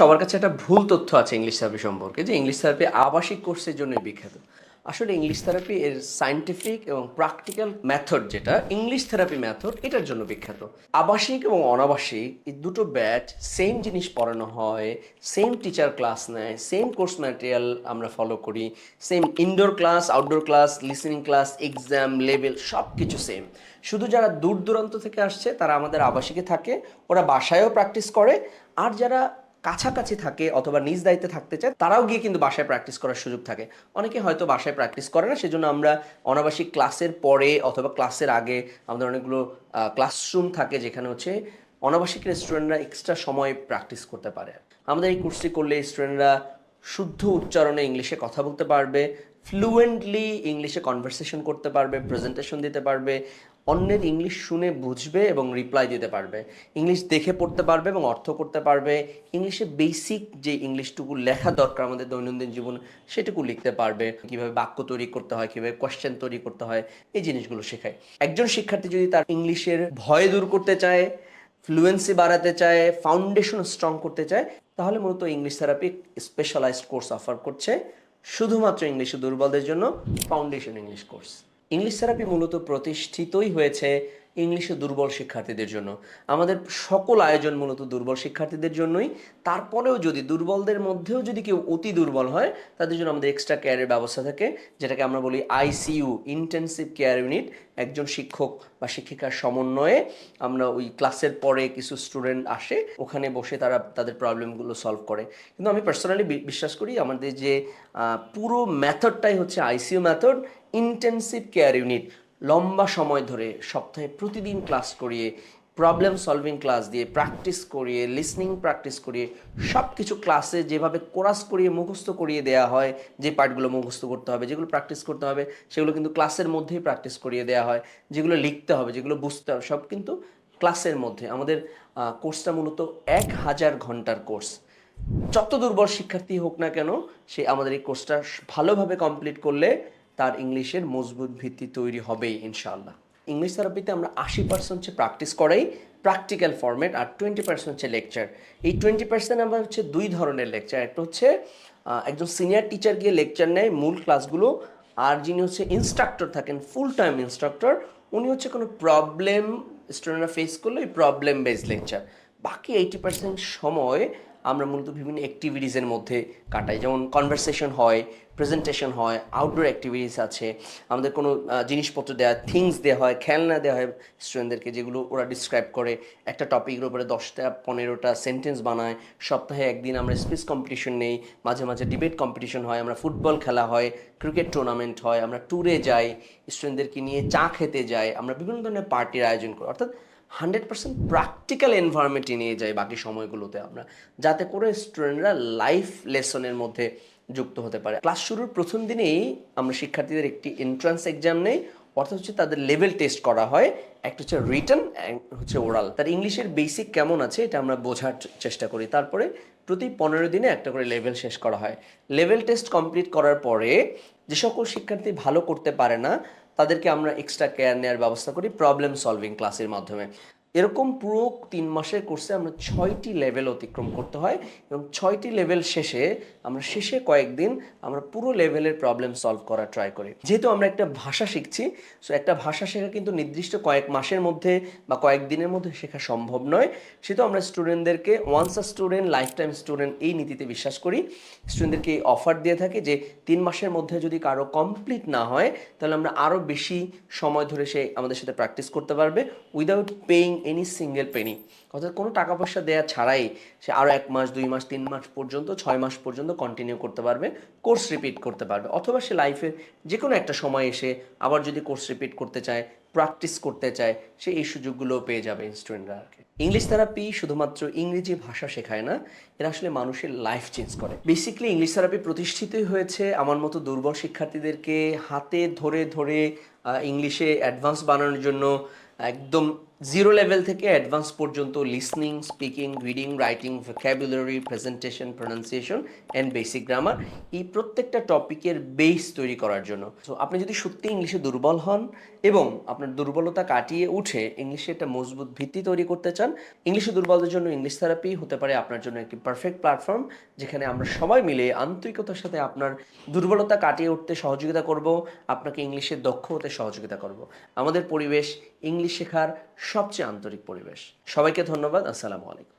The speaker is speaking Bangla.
সবার কাছে একটা ভুল তথ্য আছে ইংলিশ থেরাপি সম্পর্কে, যে ইংলিশ থেরাপি আবাসিক কোর্সের জন্য বিখ্যাত। আসলে ইংলিশ থেরাপি এর সায়েন্টিফিক এবং প্র্যাকটিক্যাল মেথড যেটা ইংলিশ থেরাপি মেথড এটার জন্য বিখ্যাত। আবাসিক এবং অনাবাসিক, এই দুটো ব্যাচ সেম জিনিস পড়ানো হয় সেম টিচার ক্লাস নেয় সেম কোর্স ম্যাটেরিয়াল আমরা ফলো করি same indoor class outdoor class listening class exam level সব কিছু সেম শুধু যারা দূর দূরান্ত থেকে আসছে, তারা আমাদের আবাসিকে থাকে, ওরা বাসায়ও প্র্যাকটিস করে, আর যারা কাছাকাছি থাকে অথবা নিজ দায়িত্বে থাকতে চায়, তারাও গিয়ে কিন্তু বাসায় প্র্যাকটিস করার সুযোগ থাকে। অনেকে হয়তো বাসায় প্র্যাকটিস করে না, সেজন্য আমরা অনাবাসিক ক্লাসের পরে অথবা ক্লাসের আগে আমাদের অনেকগুলো ক্লাসরুম থাকে যেখানে হচ্ছে অনাবাসিক স্টুডেন্টরা এক্সট্রা সময় প্র্যাকটিস করতে পারে। আমাদের এই কোর্সটি করলে স্টুডেন্টরা শুদ্ধ উচ্চারণে ইংলিশে কথা বলতে পারবে ফ্লুয়েন্টলি ইংলিশে কনভারসেশন করতে পারবে প্রেজেন্টেশন দিতে পারবে, অন্যের ইংলিশ শুনে বুঝবে এবং রিপ্লাই দিতে পারবে। ইংলিশ দেখে পড়তে পারবে এবং অর্থ করতে পারবে। ইংলিশে বেসিক যে ইংলিশটুকু লেখা দরকার আমাদের দৈনন্দিন জীবন, সেটুকু লিখতে পারবে। কীভাবে বাক্য তৈরি করতে হয়, কীভাবে কোয়েশ্চেন তৈরি করতে হয়, এই জিনিসগুলো শেখায়। একজন শিক্ষার্থী যদি তার ইংলিশের ভয় দূর করতে চায় ফ্লুয়েন্সি বাড়াতে চায় ফাউন্ডেশন স্ট্রং করতে চায়, তাহলে মূলত English therapy specialised course offer করছে। শুধুমাত্র ইংলিশে দুর্বলদের জন্য foundation English course English therapy মূলত প্রতিষ্ঠিতই হয়েছে ইংলিশে দুর্বল শিক্ষার্থীদের জন্য। আমাদের সকল আয়োজন মূলত দুর্বল শিক্ষার্থীদের জন্যই। তারপরেও যদি দুর্বলদের মধ্যেও যদি কেউ অতি দুর্বল হয়, তাদের জন্য আমাদের এক্সট্রা কেয়ারের ব্যবস্থা থাকে, যেটাকে আমরা বলি আইসিইউ ইন্টেন্সিভ কেয়ার ইউনিট একজন শিক্ষক বা শিক্ষিকার সমন্বয়ে আমরা ওই ক্লাসের পরে কিছু স্টুডেন্ট আসে, ওখানে বসে তারা তাদের প্রবলেমগুলো সলভ করে। কিন্তু আমি পার্সোনালি বিশ্বাস করি আমাদের যে পুরো মেথডটাই হচ্ছে ICU method intensive care unit লম্বা সময় ধরে সপ্তাহে প্রতিদিন ক্লাস করিয়ে প্রবলেম সলভিং ক্লাস দিয়ে প্র্যাকটিস করিয়ে লিসনিং প্র্যাকটিস করিয়ে সব কিছু ক্লাসে যেভাবে কোরাস করিয়ে মুখস্থ করিয়ে দেওয়া হয়, যে পার্টগুলো মুখস্থ করতে হবে, যেগুলো প্র্যাকটিস করতে হবে, সেগুলো কিন্তু ক্লাসের মধ্যেই প্র্যাকটিস করিয়ে দেওয়া হয়, যেগুলো লিখতে হবে, যেগুলো বুঝতে হবে, সব কিন্তু ক্লাসের মধ্যে। আমাদের কোর্সটা মূলত এক হাজার ঘণ্টার কোর্স যত দুর্বল শিক্ষার্থী হোক না কেন, সে আমাদের এই কোর্সটা ভালোভাবে কমপ্লিট করলে তার ইংলিশের মজবুত ভিত্তি তৈরি হবেই, ইনশাআল্লাহ। ইংলিশ থেরাপিতে আমরা আশি পার্সেন্ট হচ্ছে প্র্যাকটিস করাই প্র্যাকটিক্যাল ফর্মেট আর টোয়েন্টি পার্সেন্ট হচ্ছে লেকচার এই টোয়েন্টি পার্সেন্ট আমরা হচ্ছে দুই ধরনের লেকচার একটা হচ্ছে একজন সিনিয়র টিচার গিয়ে লেকচার নেয় মূল ক্লাসগুলো আর যিনি হচ্ছে ইনস্ট্রাক্টর থাকেন ফুল টাইম ইনস্ট্রাক্টর উনি হচ্ছে কোনো প্রবলেম স্টুডেন্টরা ফেস করলে ওই প্রবলেম বেসড লেকচার বাকি এইটি পার্সেন্ট সময় আমরা মূলত বিভিন্ন অ্যাক্টিভিটিসের মধ্যে কাটাই। যেমন কনভারসেশন হয় প্রেজেন্টেশন হয় আউটডোর অ্যাক্টিভিটিস আছে। আমাদের কোনো জিনিসপত্র দেওয়া থিংস দেওয়া হয়, খেলনা দেওয়া হয় স্টুডেন্টদেরকে যেগুলো ওরা ডিসক্রাইব করে। একটা টপিকের উপরে দশটা, পনেরোটা সেন্টেন্স বানায়। সপ্তাহে একদিন আমরা স্পিচ কম্পিটিশন নেই। মাঝে মাঝে ডিবেট কম্পিটিশন হয়। আমরা ফুটবল খেলা হয় ক্রিকেট টুর্নামেন্ট হয়, আমরা ট্যুরে যাই। স্টুডেন্টদেরকে নিয়ে চা খেতে যাই। আমরা বিভিন্ন ধরনের পার্টির আয়োজন করি। অর্থাৎ হান্ড্রেড পার্সেন্ট প্র্যাকটিক্যাল এনভায়রনমেন্টে নিয়ে যাই বাকি সময়গুলোতে আমরা, যাতে করে স্টুডেন্টরা লাইফ লেসনের মধ্যে যুক্ত হতে পারে। ক্লাস শুরুর প্রথম দিনেই আমরা শিক্ষার্থীদের একটি এন্ট্রান্স এক্সাম নেই, অর্থাৎ হচ্ছে তাদের লেভেল টেস্ট করা হয়, একটা হচ্ছে রিটার্ন হচ্ছে ওরাল তার ইংলিশের বেসিক কেমন আছে এটা আমরা বোঝার চেষ্টা করি। তারপরে প্রতি পনেরো দিনে একটা করে লেভেল শেষ করা হয়। লেভেল টেস্ট কমপ্লিট করার পরে যে সকল শিক্ষার্থী ভালো করতে পারে না তাদেরকে আমরা এক্সট্রা কেয়ার নেওয়ার ব্যবস্থা করি প্রবলেম সলভিং ক্লাসের মাধ্যমে। এরকম পুরো তিন মাসের কোর্সে আমরা ছয়টি লেভেল অতিক্রম করতে হয় এবং ছয়টি লেভেল শেষে আমরা শেষে কয়েকদিন আমরা পুরো লেভেলের প্রবলেম সলভ করার ট্রাই করি। যেহেতু আমরা একটা ভাষা শিখছি সো একটা ভাষা শেখা কিন্তু নির্দিষ্ট কয়েক মাসের মধ্যে বা কয়েক দিনের মধ্যে শেখা সম্ভব নয়। সেহেতু আমরা স্টুডেন্টদেরকে once a student lifetime student এই নীতিতে বিশ্বাস করি। স্টুডেন্টদেরকে এই অফার দিয়ে থাকি যে তিন মাসের মধ্যে যদি কারও কমপ্লিট না হয়, তাহলে আমরা আরও বেশি সময় ধরে সে আমাদের সাথে প্র্যাকটিস করতে পারবে without paying any single penny অর্থাৎ কোনো টাকা পয়সা দেওয়া ছাড়াই সে আরও এক মাস, দুই মাস, তিন মাস পর্যন্ত, ছয় মাস পর্যন্ত কন্টিনিউ করতে পারবে কোর্স রিপিট করতে পারবে। অথবা সে লাইফে যে কোনো একটা সময় এসে আবার যদি কোর্স রিপিট করতে চায় প্র্যাকটিস করতে চায়, সে এই সুযোগগুলোও পেয়ে যাবে স্টুডেন্টরা আর কি। ইংলিশ থেরাপি শুধুমাত্র ইংরেজি ভাষা শেখায় না, এরা আসলে মানুষের লাইফ চেঞ্জ করে। বেসিক্যালি ইংলিশ থেরাপি প্রতিষ্ঠিতই হয়েছে আমার মতো দুর্বল শিক্ষার্থীদেরকে হাতে ধরে ধরে ইংলিশে অ্যাডভান্স বানানোর জন্য একদম জিরো লেভেল থেকে অ্যাডভান্স পর্যন্ত listening speaking reading writing vocabulary presentation pronunciation and basic grammar এই প্রত্যেকটা টপিকের বেস তৈরি করার জন্য। সো আপনি যদি সত্যি ইংলিশে দুর্বল হন এবং আপনার দুর্বলতা কাটিয়ে উঠে ইংলিশে একটা মজবুত ভিত্তি তৈরি করতে চান, ইংলিশে দুর্বলদের জন্য ইংলিশ থেরাপি হতে পারে আপনার জন্য একটি পারফেক্ট প্ল্যাটফর্ম যেখানে আমরা সবাই মিলে আন্তরিকতার সাথে আপনার দুর্বলতা কাটিয়ে উঠতে সহযোগিতা করব, আপনাকে ইংলিশে দক্ষ হতে সহযোগিতা করব। আমাদের পরিবেশ ইংলিশ শেখার সবচেয়ে আন্তরিক পরিবেশ। সবাইকে ধন্যবাদ আসসালামু আলাইকুম।